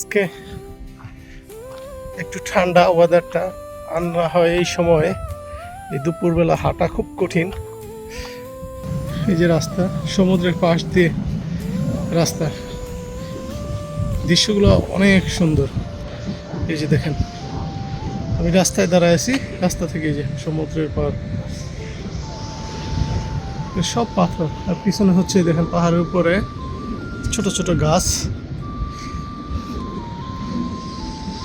আজকে একটু ঠান্ডা ওয়েদারটা আর না হয় এই সময়ে। এই দুপুরবেলা হাঁটা খুব কঠিন। এই যে রাস্তা, সমুদ্রের পাশ দিয়ে রাস্তা দৃশ্যগুলো অনেক সুন্দর। এই যে দেখেন, আমি রাস্তায় দাঁড়ায় আছি, রাস্তা থেকে যে সমুদ্রের পার সব পাথর, আর পিছনে হচ্ছে, দেখেন পাহাড়ের উপরে ছোট ছোট গাছ।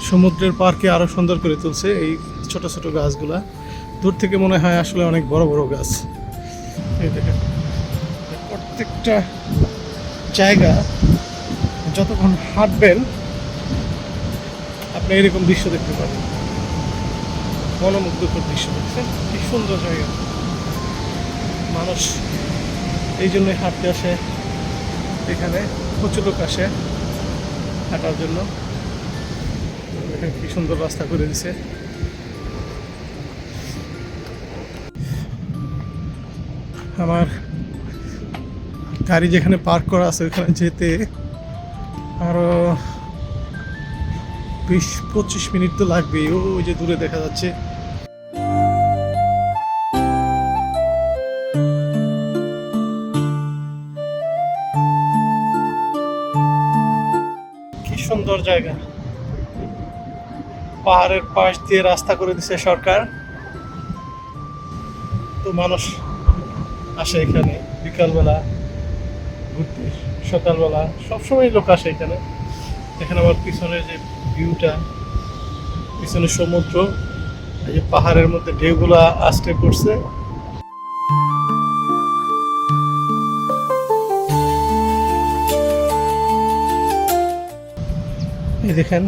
সমুদ্রের পার্কে আরও সুন্দর করে তুলছে এই ছোট ছোট গাছগুলা। দূর থেকে মনে হয় আসলে অনেক বড় বড় গাছ। এই দেখেন, প্রত্যেকটা জায়গা যতক্ষণ হাঁটবেন, আপনি এরকম দৃশ্য দেখতে পাবেন। মনোমুগ্ধকর দৃশ্য দেখছেন কি সুন্দর জায়গা। মানুষ এই জন্যই হাঁটতে আসে, এখানে প্রচুর লোক আসে হাঁটার জন্য। দেখেন কি সুন্দর রাস্তা করে দিছে। আমার গাড়ি যেখানে পার্ক করা আছে ওইখানে যেতে আরও বিশ, পঁচিশ মিনিট তো লাগবেই। ও, ওই যে দূরে দেখা যাচ্ছে। কি সুন্দর জায়গা। পাহাড়ের পাশ দিয়ে রাস্তা করে দিছে সরকার। তো মানুষ আসে এখানে বিকালবেলা, ঘুরতে, সকালবেলা, সবসময় লোক আসে এখানে। এখানে আমার পিছনে যে ভিউটা পিছনে সমুদ্র, এই যে পাহাড়ের মধ্যে ঢেউগুলা আসতে পড়ছে। এই দেখেন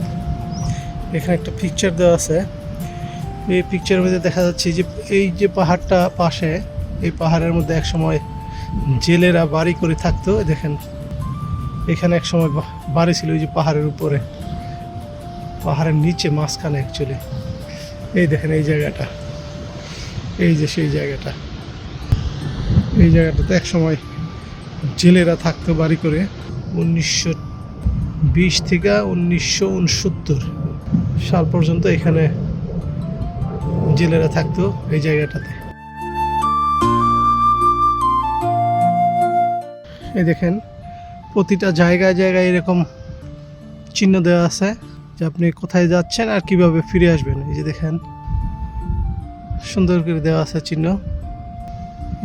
এখানে একটা পিকচার দেওয়া আছে। এই পিকচারের মধ্যে দেখা যাচ্ছে যে এই যে পাহাড়টা পাশে, এই পাহাড়ের মধ্যে এক সময় জেলেরা বাড়ি করে থাকতো। দেখেন, এখানে এক সময় বাড়ি ছিল ওই যে পাহাড়ের উপরে। পাহাড়ের নিচে মাঝখানে অ্যাকচুয়ালি এই দেখেন এই জায়গাটা। এই যে সেই জায়গাটা। এই জায়গাটাতে এক সময় জেলেরা থাকতো বাড়ি করে। উনিশশো বিশ থেকে উনিশশো উনসত্তর। সাল পর্যন্ত এখানে জেলেরা থাকতো এই জায়গাটাতে। এই দেখেন, প্রতিটা জায়গায় জায়গায় এরকম চিহ্ন দেওয়া আছে যে আপনি কোথায় যাচ্ছেন আর কীভাবে ফিরে আসবেন। এই যে দেখেন, সুন্দর করে দেওয়া আছে চিহ্ন।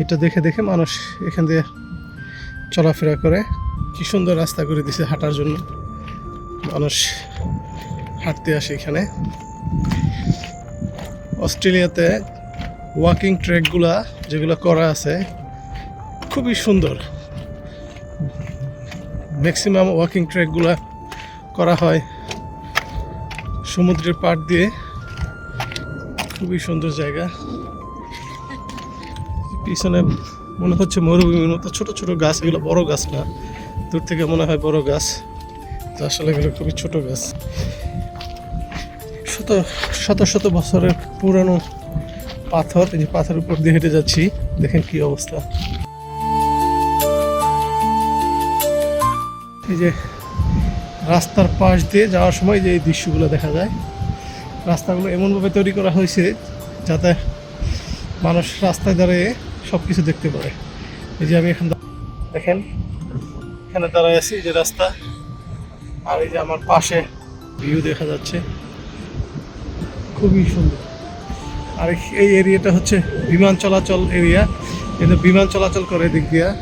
এটা দেখে দেখে মানুষ এখান দিয়ে চলাফেরা করে। কি সুন্দর রাস্তা করে দিছে হাঁটার জন্য। মানুষ হাঁটতে আসি এখানে। অস্ট্রেলিয়াতে ওয়াকিং ট্র্যাকগুলা যেগুলো করা আছে, খুবই সুন্দর। ম্যাক্সিমাম ওয়াকিং ট্র্যাকগুলা করা হয় সমুদ্রের পাড় দিয়ে। খুবই সুন্দর জায়গা। পিছনে মনে হচ্ছে মরুভূমির মতো ছোট ছোট গাছ, এগুলো বড় গাছ না, দূর থেকে মনে হয় বড় গাছ। তো আসলে এগুলো খুবই ছোট গাছ। শত শত শত বছরের পুরানো পাথর, এই যে পাথর উপর দিয়ে হেঁটে যাচ্ছি। দেখেন কি অবস্থা। এই যে রাস্তার পাশ দিয়ে যাওয়ার সময় যে এই দৃশ্যগুলো দেখা যায়, রাস্তাগুলো এমনভাবে তৈরি করা হয়েছে যাতে মানুষ রাস্তায় দাঁড়িয়ে সব কিছু দেখতে পারে। এই যে আমি এখান দেখেন, এখানে দাঁড়ায় আছি যে রাস্তা। আর এই যে আমার পাশে ভিউ দেখা যাচ্ছে। খুবই সুন্দর। আর এই- এরিয়াটা হচ্ছে বিমান চলাচল এরিয়া। এটা বিমান চলাচল করে এদিক দিয়া।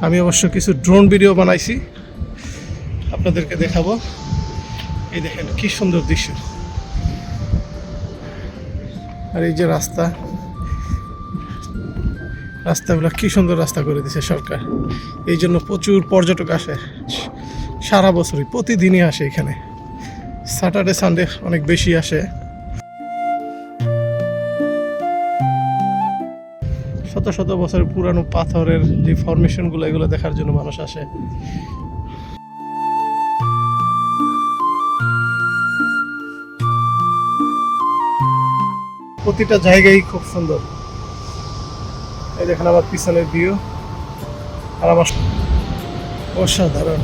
আমি অবশ্য কিছু ড্রোন ভিডিও বানাইছি। আপনাদেরকে দেখাবো। এই দেখেন কি সুন্দর দৃশ্য। আর এই যে রাস্তা। রাস্তাগুলো কি সুন্দর রাস্তা করে দিছে সরকার। এই জন্য প্রচুর পর্যটক আসে। সারা বছরই, প্রতিদিনই আসে এখানে। স্যাটারডে সানডে অনেক বেশি আসে। শত শত বছরের পুরানো পাথরের যে ফরমেশনগুলো এগুলো দেখার জন্য মানুষ আসে। প্রতিটা জায়গায় খুব সুন্দর। এই দেখেন আমার পিছনের ভিউ আর আমার অসাধারণ।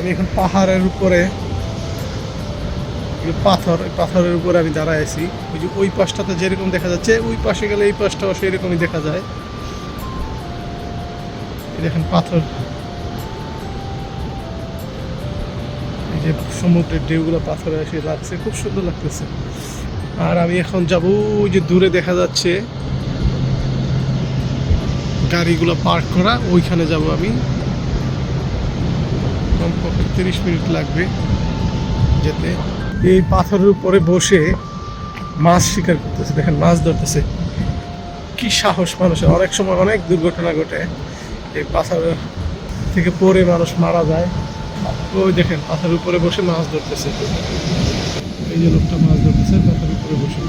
আমি এখন পাহাড়ের উপরে পাথর পাথরের উপরে আমি দাঁড়ায় আছি। ওই যে ওই পাশটাতে যেরকম দেখা যাচ্ছে, ওই পাশে গেলে এই পাশটাও সেরকমই দেখা যায়। দেখেন পাথর। এই যে সমুদ্রের ঢেউগুলো পাথরে এসে লাগছে, খুব সুন্দর লাগতেছে। আর আমি এখন যাব, ওই যে দূরে দেখা যাচ্ছে, গাড়িগুলো পার্ক করা, ওইখানে যাব আমি। কমপক্ষে তিরিশ মিনিট লাগবে যেতে। এই পাথরের উপরে বসে মাছ শিকার করতেছে, দেখেন মাছ ধরতেছে। কি সাহস মানুষের, অনেক সময় অনেক দুর্ঘটনা ঘটে, এই পাথর থেকে পড়ে মানুষ মারা যায়। ওই দেখেন, পাথরের উপরে বসে মাছ ধরতেছে। এই যে লোকটা মাছ ধরতেছে, পাথরের উপরে বসে।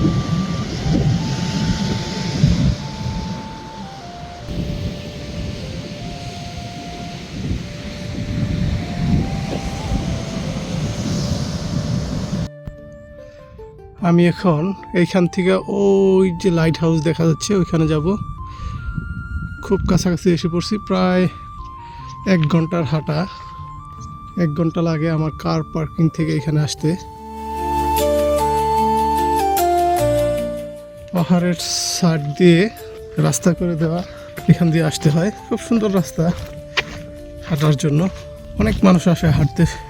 আমি এখন এইখান থেকে ওই যে লাইট হাউস দেখা যাচ্ছে, ওইখানে যাব। খুব কাছাকাছি এসে পড়ছি, প্রায় এক ঘণ্টার হাঁটা। এক ঘণ্টা লাগে আমার কার পার্কিং থেকে এখানে আসতে। পাহাড়ের সাইড দিয়ে রাস্তা করে দেওয়া, এখান দিয়ে আসতে হয়। খুব সুন্দর রাস্তা হাঁটার জন্য। অনেক মানুষ আসে হাঁটতে।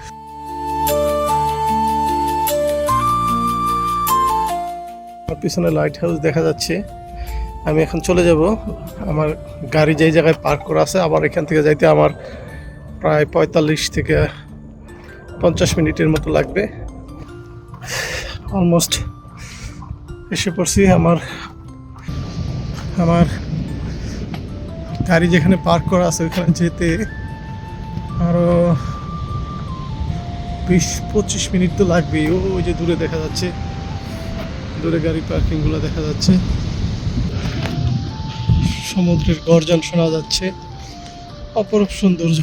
পিছনে লাইট হাউস দেখা যাচ্ছে। আমি এখন চলে যাব। আমার গাড়ি যেই জায়গায় পার্ক করা আছে, আবার এখান থেকে যাইতে আমার প্রায় পঁয়তাল্লিশ থেকে পঞ্চাশ মিনিটের মতো লাগবে। অলমোস্ট এসে পড়ছি আমার আমার গাড়ি যেখানে পার্ক করা আছে ওইখানে যেতে আরও বিশ পঁচিশ মিনিট তো লাগবেই। ওই যে দূরে দেখা যাচ্ছে। দূরে গাড়ি পার্কিংগুলো দেখা যাচ্ছে। সমুদ্রের গর্জন শোনা যাচ্ছে। অপরূপ সৌন্দর্য।